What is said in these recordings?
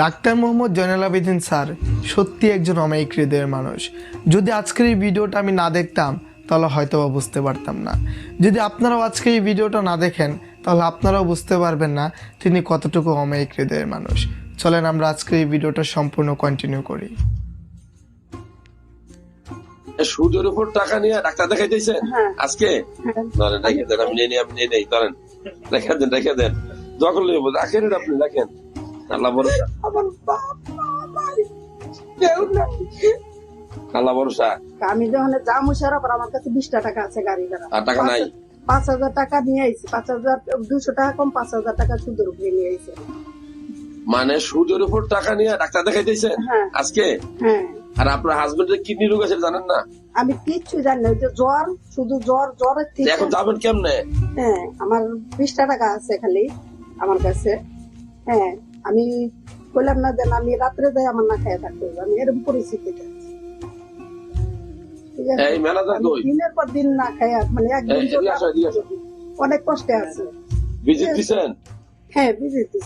Doctor Mohammad Joynal Abedin sir সত্যি একজন অমায়িক হৃদয়ের মানুষ। যদি আজকের এই ভিডিওটা আমি না দেখতাম তাহলে হয়তো বা বুঝতে পারতাম না। যদি আপনারাও আজকে এই ভিডিওটা না দেখেন তাহলে আপনারাও বুঝতে পারবেন না তিনি কতটুকু অমায়িক হৃদয়ের মানুষ। চলেন আমরা আজকে এই ভিডিওটা সম্পূর্ণ কন্টিনিউ করি। সুদের উপর টাকা নিয়ে ডাক্তার দেখাইতেছেন হ্যাঁ। আজকে? ধরেন রেখে দেন আমি নিয়ে নিই আমি নিয়ে নেই ধরেন। রেখে দেন রেখে দেন। যখন লইব রাখেন আপনি রাখেন। আল্লাহ ভরসা আমার বাপ কেউ নাই। আল্লাহ ভরসা আমি যখন পর আমার কাছে বিশটা টাকা আছে গাড়ি ভাড়া। আর টাকা নাই? পাঁচ হাজার টাকা নিয়ে আইছি। পাঁচ হাজার দুশো টাকা কম পাঁচ হাজার টাকা সুদের উপরে নিয়ে আইছি। মানে সুদের উপর টাকা নিয়ে ডাক্তার দেখাইতেছেন হ্যাঁ। আজকে? হ্যাঁ। আর আপনার হাজবেন্ডের কিডনি রোগ আছে জানেন না? আমি কিচ্ছু জানি না ওই যে জ্বর শুধু জ্বর থেকে এখন যাবেন কেমনে? হ্যাঁ আমার বিশটা টাকা আছে খালি আমার কাছে। হ্যাঁ। আমি বললাম না যে আমি রাত্রে যাই আমার না খেয়ে থাকতে হবে। আমি এরকম পরিস্থিতিতে দিনের পর দিন না খাই মানে একদিন। অনেক কষ্টে আছে। ভিজিট হ্যাঁ বুঝেছি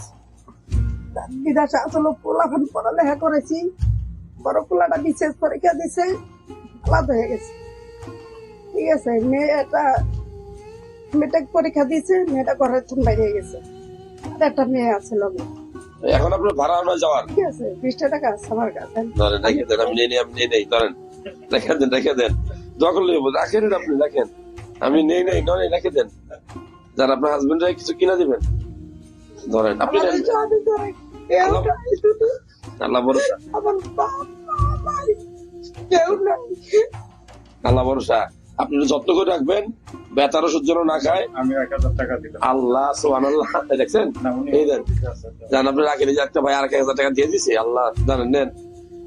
বিদেশে আসলে পোলাখান পড়ালেখা করেছি। বড় পোলাটা বিশেষ পরীক্ষা দিছে আলাদা হয়ে গেছে। ঠিক আছে মেয়েটা মেয়েটা পরীক্ষা দিয়েছে মেয়েটা ঘরের বাইরে হয়ে গেছে। আর একটা মেয়ে আছে লগে। এখন আপনার ভাড়া আনা যাওয়ার। ঠিক আছে বিশটা টাকা আমার কাছে ধরেন রেখে দেন আমি নিয়ে নিই আমি নিয়ে নেই ধরেন। রেখে দেন রেখে দেন। যখন লইব রাখেন আপনি রাখেন। আমি নেই নেই নয় রেখে দেন। যার আপনার হাজবেন্ড কিছু কিনা দিবেন ধরেন আপনি আল্লাহ ভরসা। নাই। আল্লাহ ভরসা। আপনি যত্ন করে রাখবেন বেতার ওষুধ যেন না খায়। আমি এক হাজার টাকা দিলাম। আল্লাহ সোহান আল্লাহ দেখছেন? এই দেন। জান আপনি রাখেন যে একটা ভাই আর এক হাজার টাকা দিয়ে দিছে আল্লাহ জানেন নেন।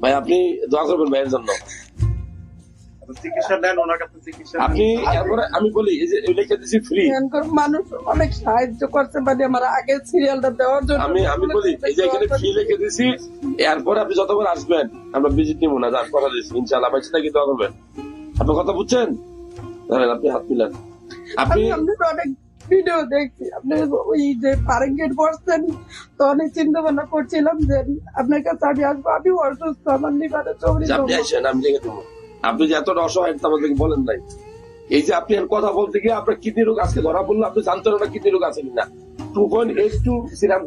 ভাই আপনি দোয়া করবেন ভাইয়ের জন্য। নেন। আপনি এরপরে আমি বলি এই যে লিখে দিছি ফ্রি মানুষ অনেক সাহায্য করছে মানে আমার আগে সিরিয়ালটা দেওয়ার জন্য আমি আমি বলি এই যে এখানে ফ্রি লিখে দিছি এরপরে আপনি যতবার আসবেন আমরা ভিজিট নিবো না যার কথা দিচ্ছি ইনশাল্লাহ দোয়া করবেন? আপনি কথা বুঝছেন? ধরেন আপনি হাত মিলান। আপনি অনেক ভিডিও দেখছি। আপনি ওই যে পারেন গেট বসছেন তো অনেক চিন্তা ভাবনা করছিলাম যে আপনার কাছে আমি আসব। আমি অসুস্থ আমার লিভারে যে আপনি আসেন আমি লিখে দেবো। আপনি যে এতটা অসহায় তা আমাদেরকে বলেন নাই। এই যে আপনি কথা বলতে গিয়ে আপনার কিডনি রোগ আজকে ধরা পড়ল আপনি জানতেন না কিডনি রোগ আছে কিনা। Two point eight two serum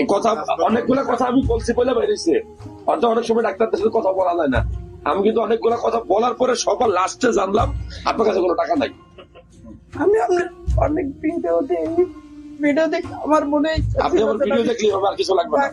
এই কথা অনেকগুলো কথা আমি বলছি বলে বেরিয়েছে অর্থাৎ অনেক সময় ডাক্তারদের সাথে কথা বলা যায় না। আমি কিন্তু অনেকগুলো কথা বলার পরে সবার লাস্টে জানলাম আপনার কাছে কোনো টাকা নাই। আমি আপনার অনেক ভিডিও দেখি ভিডিও দেখে আমার মনে হয় আপনি আমার ভিডিও দেখলে আমার আর কিছু লাগবে না।